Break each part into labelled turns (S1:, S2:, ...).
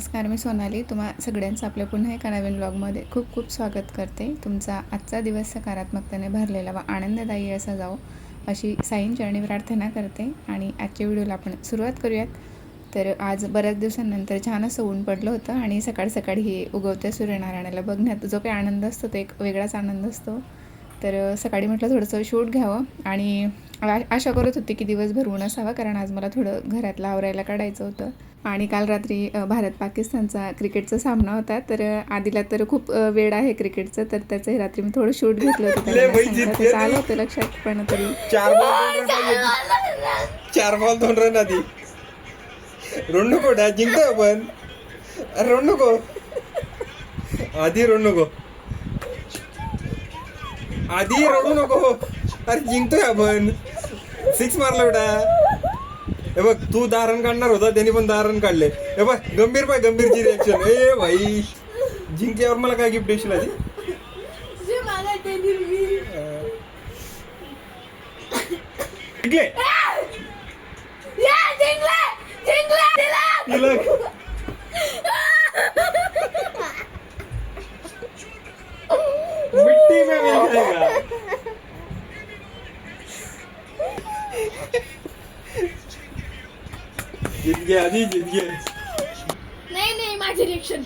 S1: नमस्कार मी सोनाली. तुम्हा सगळ्यांचं आपल्या पुन्हा एका नवीन ब्लॉगमध्ये खूप खूप स्वागत करते. तुमचा आजचा दिवस सकारात्मकतेने भरलेला व आनंददायी असा जाओ अशी साईन चरणी प्रार्थना करते. आणि आजच्या व्हिडिओला आपण सुरुवात करूयात. तर आज बऱ्याच दिवसांनंतर छान असं ऊन पडलं होतं आणि सकाळ सकाळी हे उगवत्या सूर्यनारायणाला बघण्यात जो काही आनंद असतो तो एक वेगळाच आनंद असतो. तर सकाळी म्हटलं थोडंसं शूट घ्यावं आणि आशा करत होते की दिवसभर ऊन असावा कारण आज मला थोडं घरातलं आवरायला काढायचं होतं. आणि काल रात्री भारत पाकिस्तानचा क्रिकेटचा सामना होता. तर आधीला तर खूप वेळ आहे क्रिकेटचं तर त्याचंही रात्री मी थोडं शूट घेतलं होतं. त्याचं
S2: आहे.
S1: आलं होतं लक्षात पण तरी.
S2: चार बॉल. चार बॉल दोन रन आधी. रोड नको डा जिंकतो आपण. रोड नको. आधी रोड नको. आधी रडू नको. अरे जिंकतोय आपण. सिक्स मारला बेटा. हे बघ तू दहा रन काढणार होता त्यांनी पण दहा रन काढले. हे बघ गंभीर पाय गंभीरची रिएक्शन ए भाई जिंकल्यावर मला काय गिफ्ट देशील आधी? जिंकले. मिट्टी में मिल जाएगा. जीत गया आधी जीत गया
S3: नाही नाही माझे रिएक्शन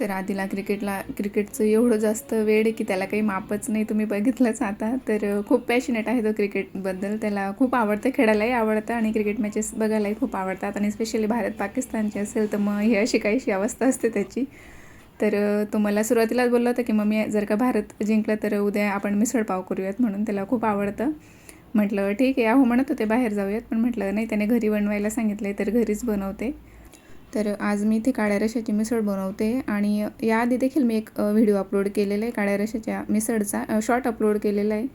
S1: तर आधीला क्रिकेटला क्रिकेटचं एवढं जास्त वेळ आहे की त्याला काही मापच नाही तुम्ही बघितलंच आता. तर खूप पॅशनेट आहे तो क्रिकेटबद्दल त्याला खूप आवडतं खेळायलाही आवडतं आणि क्रिकेट मॅचेस बघायलाही खूप आवडतात. आणि स्पेशली भारत पाकिस्तानची असेल तर मग ही अशी काहीशी अवस्था असते त्याची. तर तो मला सुरुवातीलाच बोलला होता की मम्मी जर का भारत जिंकलं तर उद्या आपण मिसळपाव करूयात म्हणून त्याला खूप आवडतं. म्हटलं ठीक आहे अहो म्हणत होते बाहेर जाऊयात. पण म्हटलं नाही त्याने घरी बनवायला सांगितलं तर घरीच बनवते. तर आज मी इथे काळ्या रशाची मिसळ बनवते आणि याआधी देखील मी एक व्हिडिओ अपलोड केलेला आहे काळ्या रशाच्या मिसळचा शॉर्ट अपलोड केलेला आहे.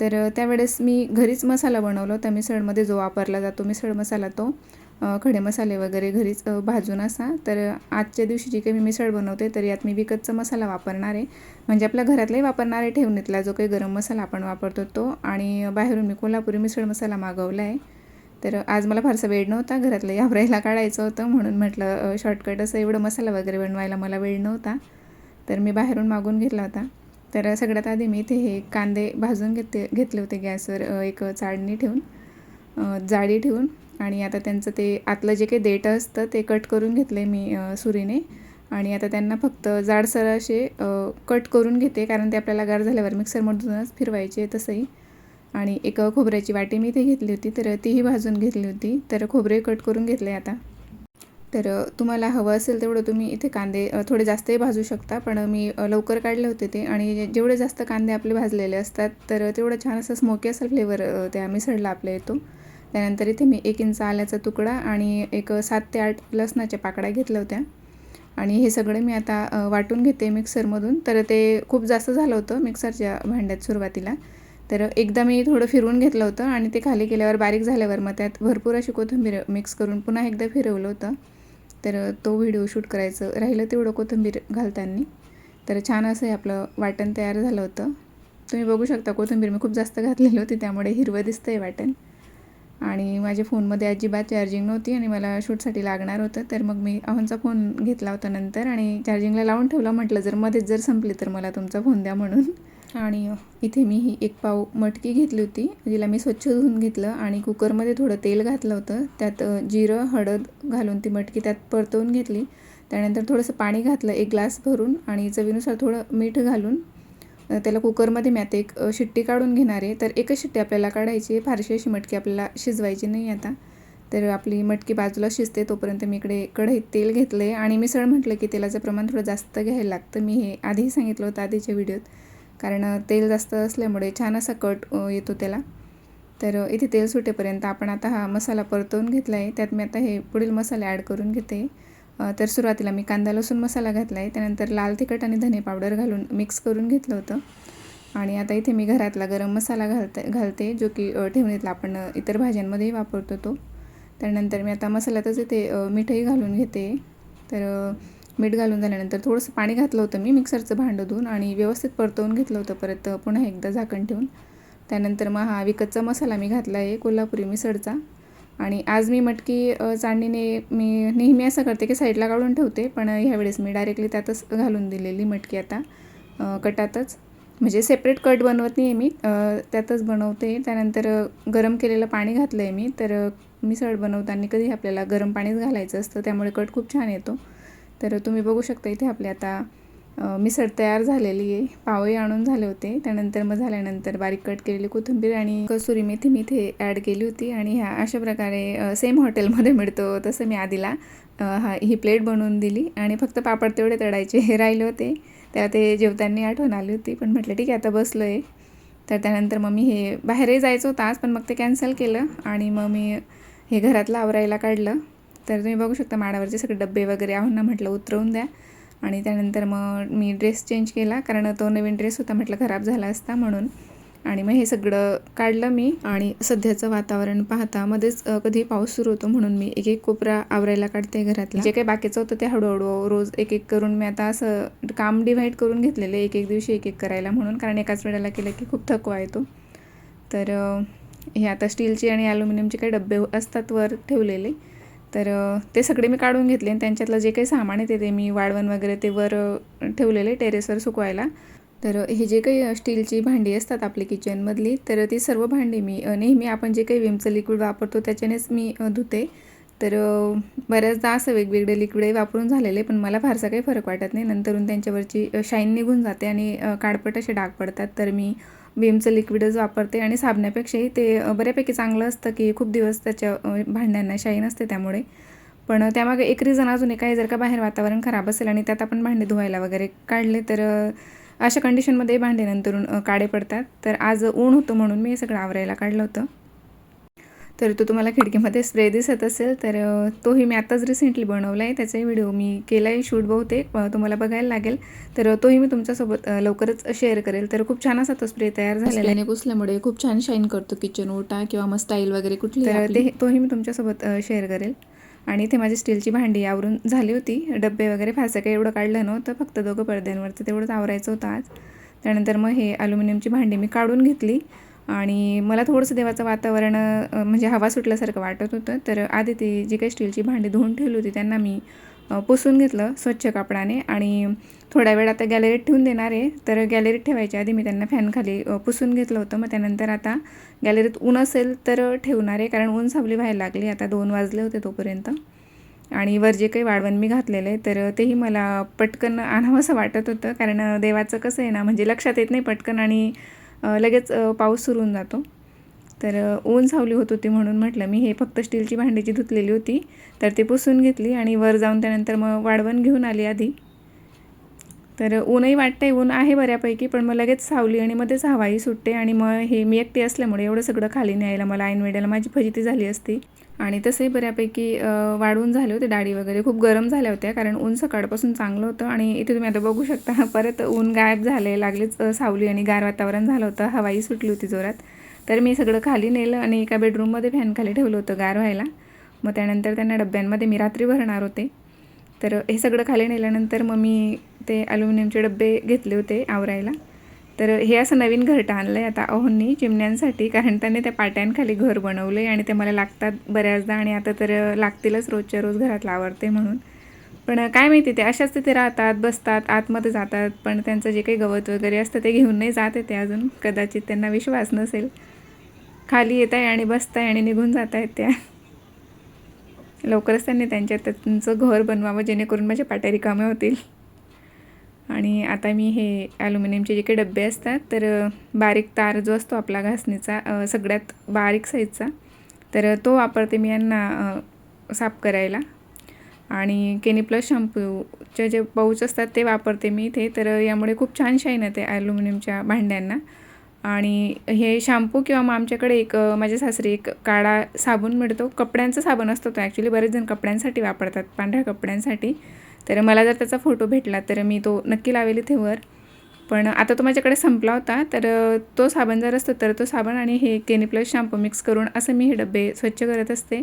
S1: तर त्यावेळेस मी घरीच मसाला बनवला होता मिसळमध्ये जो वापरला जातो मिसळ मसाला तो. खडे मसाले वगैरे घरीच भाजून असा. तर आजच्या दिवशी जी काही मी मिसळ बनवते तर यात मी विकतचा मसाला वापरणार आहे. म्हणजे आपल्या घरातलाही वापरणार आहे ठेवणीतला जो काही गरम मसाला आपण वापरतो तो. आणि बाहेरून मी कोल्हापुरी मिसळ मसाला मागवला आहे. तर आज मला फारसा वेळ नव्हता घरातलं यावरायला काढायचं होतं म्हणून म्हटलं शॉर्टकट असं एवढं मसाला वगैरे बनवायला मला वेळ नव्हता. तर मी बाहेरून मागून घेतला होता. तर सगळ्यात आधी मी इथे हे कांदे भाजून घेते घेतले होते गॅसवर एक चाळणी ठेवून जाळी ठेवून. आणि आता त्यांचं ते आतलं जे काही देठं असतं ते कट करून घेतलं आहे मी सुरीने. आणि आता त्यांना फक्त जाडसर असे कट करून घेते कारण ते आपल्याला गार झाल्यावर मिक्सरमधूनच फिरवायचे तसंही. आणि एक खोबऱ्याची वाटी मी इथे घेतली होती तर तीही भाजून घेतली होती तर खोबरे कट करून घेतले आता. तर तुम्हाला हवं असेल तेवढं तुम्ही इथे कांदे थोडे जास्तही भाजू शकता पण मी लवकर काढले होते ते. आणि जेवढे जास्त कांदे आपले भाजलेले असतात तर तेवढं छान असं स्मोकी असा फ्लेवर त्या मिसळला आपल्या येतो त्यानंतर इथे मी एक इंच आल्याचा तुकडा आणि एक सात ते आठ लसणाच्या पाकड्या घेतल्या होत्या. आणि हे सगळं मी आता वाटून घेते मिक्सरमधून. तर ते खूप जास्त झालं होतं मिक्सरच्या भांड्यात सुरुवातीला. तर एकदा मी थोडं फिरवून घेतलं होतं आणि ते खाली केल्यावर बारीक झाल्यावर मग त्यात भरपूर अशी कोथिंबीर मिक्स करून पुन्हा एकदा फिरवलं होतं. तर तो व्हिडिओ शूट करायचं राहिलं तेवढं कोथिंबीर घालताना. तर छान असं हे आपलं वाटण तयार झालं होतं. तुम्ही बघू शकता कोथिंबीर मी खूप जास्त घातलेली होती त्यामुळे हिरवं दिसतं आहे वाटण. आणि माझ्या फोनमध्ये अजिबात चार्जिंग नव्हती आणि मला शूटसाठी लागणार होतं. तर मग मी अहोंचा फोन घेतला होता नंतर आणि चार्जिंगला लावून ठेवला. म्हटलं जर मध्येच जर संपली तर मला तुमचा फोन द्या म्हणून. आणि इथे मी ही एक पाव मटकी घेतली होती जिला मी स्वच्छ धुवून घेतलं आणि कुकरमध्ये थोडं तेल घातलं होतं. त्यात जिरं हळद घालून ती मटकी त्यात परतवून घेतली. त्यानंतर थोडंसं पाणी घातलं एक ग्लास भरून आणि चवीनुसार थोडं मीठ घालून त्याला कुकरमध्ये मी आता एक शिट्टी काढून घेणार आहे. तर एकच शिट्टी आपल्याला काढायची आहे. फारशी अशी मटकी आपल्याला शिजवायची नाही आता. तर आपली मटकी बाजूला शिजते तोपर्यंत मी इकडे कढईत तेल घेतलं आहे. आणि मिसळ म्हटलं की तेलाचं प्रमाण थोडं जास्त घ्यायला लागतं. मी हे आधीही सांगितलं होतं आधीच्या व्हिडिओत. कारण तेल जास्त असल्यामुळे छान असा कट येतो त्याला. तर इथे तेल सुटेपर्यंत आपण आता हा मसाला परतवून घेतला आहे. त्यात मी आता हे पुढील मसाले ॲड करून घेते. तर सुरुवातीला मी कांदा लसूण मसाला घातला आहे त्यानंतर लाल तिखट आणि धने पावडर घालून मिक्स करून घेतलं होतं. आणि आता इथे मी घरातला गरम मसाला घालते घालते जो की ठेवणीतला आपण इतर भाज्यांमध्येही वापरतो तो. त्यानंतर मी आता मसाल्यातच इथे मीठही घालून घेते. तर मीठ घालून झाल्यानंतर थोडंसं पाणी घातलं होतं मी मिक्सरचं भांडं धुवून आणि व्यवस्थित परतवून घेतलं होतं परत पुन्हा एकदा झाकण ठेवून. त्यानंतर मग हा विकतचा मसाला मी घातला आहे कोल्हापुरी मिसळचा. आणि आज मी मटकी चांदणीने चाळणीने मी नेहमी असं करते की साईडला काढून ठेवते पण ह्यावेळेस मी डायरेक्टली त्यातच घालून दिलेली मटकी आता कटातच. म्हणजे सेपरेट कट बनवत नाही आहे मी त्यातच बनवते. त्यानंतर गरम केलेलं पाणी घातलं आहे मी तर मिसळ बनवताना कधी आपल्याला गरम पाणीच घालायचं असतं त्यामुळे कट खूप छान येतो. तर तुम्ही बघू शकता इथे आपले आता मिसळ तयार झालेली आहे. पावही आणून झाले होते. त्यानंतर मग झाल्यानंतर बारीक कट केलेली कोथिंबीर आणि कसुरी मेथी मी इथे ॲड केली होती. आणि ह्या अशा प्रकारे सेम हॉटेलमध्ये मिळतो तसं मी आधीला हा ही प्लेट बनवून दिली. आणि फक्त पापड तेवढे तळायचे हे राहिले होते. त्याला ते जेवताना आठवण आली होती. पण म्हटलं ठीक आहे आता बसलो आहे तर त्यानंतर मग मी हे बाहेरही जायचं होतं आज पण मग ते कॅन्सल केलं. आणि मग मी हे घरातलं आवरायला काढलं. तर तुम्ही बघू शकता माडावरचे सगळे डबे वगैरे आहोंना म्हटलं उतरवून द्या. आणि त्यानंतर मग मी ड्रेस चेंज केला कारण तो नवीन ड्रेस होता म्हटलं खराब झाला असता म्हणून. आणि मग हे सगळं काढलं मी आणि सध्याचं वातावरण पाहता मध्येच कधी पाऊस सुरू होतो म्हणून मी एक एक कोपरा आवरायला काढते घरातला. जे काही बाकीचं होतं ते हळूहळू रोज एक एक करून मी आता असं काम डिव्हाइड करून घेतलेलं एक एक दिवशी एक एक करायला म्हणून कारण एकाच वेळेला केलं की खूप थकवा येतो. तर हे आता स्टीलचे आणि ॲल्युमिनियमचे काही डबे असतात वर ठेवलेले. तर ते सगळे मी काढून घेतले आणि त्यांच्यातलं जे काही सामान येते ते मी वाळवण वगैरे ते वर ठेवलेले टेरेसवर सुकवायला. तर हे जे काही स्टीलची भांडी असतात आपली किचनमधली तर ती सर्व भांडी मी नेहमी आपण जे काही विमचं लिक्विड वापरतो त्याच्यानेच मी धुते. तर बऱ्याचदा असं वेगवेगळे लिक्विडही वापरून झालेले पण मला फारसा काही फरक वाटत नाही. नंतरून त्यांच्यावरची शाईन निघून जाते आणि काडपट काळपट असे डाग पडतात. तर मी विमचं लिक्विडच वापरते आणि साबणापेक्षाही ते बऱ्यापैकी चांगलं असतं की खूप दिवस त्याच्या भांड्यांना शाईन असते त्यामुळे. पण त्यामागे एक रिझन अजून एक आहे जर का बाहेर वातावरण खराब असेल आणि त्यात आपण भांडे धुवायला वगैरे काढले तर अशा कंडिशनमध्ये भांडे नंतरून काडे पडतात. तर आज ऊन होतं म्हणून मी हे सगळं आवरायला काढलं होतं. तर तो तुम्हाला खिडकीमध्ये स्प्रे दिसत असेल तर तोही मी आत्ताच रिसेंटली बनवला आहे त्याचाही व्हिडिओ मी केला आहे शूट बहुतेक तुम्हाला बघायला लागेल. तर तोही मी तुमच्यासोबत लवकरच शेअर करेल. तर खूप छान असा तो स्प्रे तयार झालेला आहे. पुसल्यामुळे खूप छान शाईन करतो किचन ओटा किंवा मग स्टाईल वगैरे कुठली तर ते तोही मी तुमच्यासोबत शेअर करेल. आणि इथे माझी स्टीलची भांडी आवरून झाली होती. डबे वगैरे फारसं काही एवढं काढलं नव्हतं फक्त दोघं पडद्यांवरचं तेवढंच आवरायचं होतं आज. त्यानंतर मग हे ॲल्युमिनियमची भांडी मी काढून घेतली. आणि मला थोडंसं देवाचं वातावरण म्हणजे हवा सुटल्यासारखं वाटत होतं. तर आधी ती जी काही स्टीलची भांडी धुवून ठेवली होती त्यांना मी पुसून घेतलं स्वच्छ कापडाने. आणि थोड्या वेळ आता गॅलरीत ठेवून देणार आहे. तर गॅलरीत ठेवायच्या आधी मी त्यांना फॅनखाली पुसून घेतलं होतं. मग त्यानंतर आता गॅलरीत ऊन असेल तर ठेवणार आहे कारण ऊन सावली व्हायला लागली. आता दोन वाजले होते तोपर्यंत. आणि वर जे काही वाळवण मी घातलेलं आहे तर तेही मला पटकन आणावंसं वाटत होतं. कारण देवाचं कसं आहे ना म्हणजे लक्षात येत नाही पटकन. आणि लगेच पाऊस सुरू होऊन जातो. तर ऊन सावली होत होती म्हणून म्हटलं मी हे फक्त स्टीलची भांडी धुतलेली होती. तर ती पुसून घेतली आणि वर जाऊन त्यानंतर मग वाळवण घेऊन आली आधी. तर ऊनही वाटतंय ऊन आहे बऱ्यापैकी पण मग लगेच सावली आणि मध्येच हवाही सुटते आणि मग हे मी एकटी असल्यामुळे एवढं सगळं खाली न्यायला मला ऐन वेळेला माझी फजिती झाली असती. आणि तसंही बऱ्यापैकी वाढून झाले होते डाळी वगैरे. खूप गरम झाल्या होत्या कारण ऊन सकाळपासून चांगलं होतं आणि इथे तुम्ही आता बघू शकता परत ऊन गायब झाले लागलीच सावली आणि गार वातावरण झालं होतं हवाही सुटली होती जोरात. तर मी सगळं खाली नेलं आणि एका बेडरूममध्ये फॅन खाली ठेवलं होतं गार व्हायला. मग त्यानंतर त्यांना डब्यांमध्ये मी रात्री भरणार होते. तर हे सगळं खाली नेल्यानंतर मग मी ते ॲल्युमिनियमचे डबे घेतले होते आवरायला. तर हे असं नवीन घरटं आणलं आहे आता अहोंनी चिमण्यांसाठी कारण त्याने त्या पाट्यांखाली घर बनवले आणि ते मला लागतात बऱ्याचदा आणि आता तर लागतीलच रोजच्या रोज घरातला आवडते म्हणून. पण काय माहिती ते अशाच तिथे राहतात बसतात आतमध्ये जातात पण त्यांचं जे काही गवत वगैरे असतं ते घेऊन नाही जात ते अजून. कदाचित त्यांना विश्वास नसेल. खाली येत आहे आणि बसत आहे आणि निघून जात आहेत त्या. लवकरच त्यांनी त्यांच्या त्यांचं घर बनवावं जेणेकरून माझ्या पाट्या रिकाम्या होतील. आणि आता मी हे ॲल्युमिनियमचे जे काही डबे असतात तर बारीक तार जो असतो आपला घासणीचा सगळ्यात बारीक साईजचा तर तो वापरते मी यांना साफ करायला. आणि केनी प्लस शॅम्पूचे जे पाऊच असतात ते वापरते मी इथे. तर यामुळे खूप छान शाईन येते ॲल्युमिनियमच्या भांड्यांना. आणि हे शॅम्पू किंवा मग आमच्याकडे एक माझ्या सासरी एक काळा साबण मिळतो. कपड्यांचा साबण असतो तो ॲक्च्युली बरेच जण कपड्यांसाठी वापरतात पांढऱ्या कपड्यांसाठी. तर मला जर त्याचा फोटो भेटला तर मी तो नक्की लावेल इथे वर. पण आता तो माझ्याकडे संपला होता तर तो साबण जर असतो तर तो साबण आणि हे केनी प्लस शॅम्पू मिक्स करून असं मी हे डबे स्वच्छ करत असते.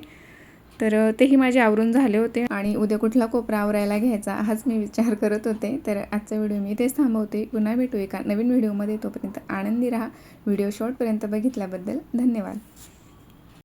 S1: तर तेही माझे आवरून झाले होते आणि उद्या कुठला कोपरा आवरायला घ्यायचा हाच मी विचार करत होते. तर आजचा व्हिडिओ मी इथेच थांबवते. पुन्हा भेटू एका नवीन व्हिडिओमध्ये. तोपर्यंत आनंदी राहा. व्हिडिओ शॉर्टपर्यंत बघितल्याबद्दल धन्यवाद.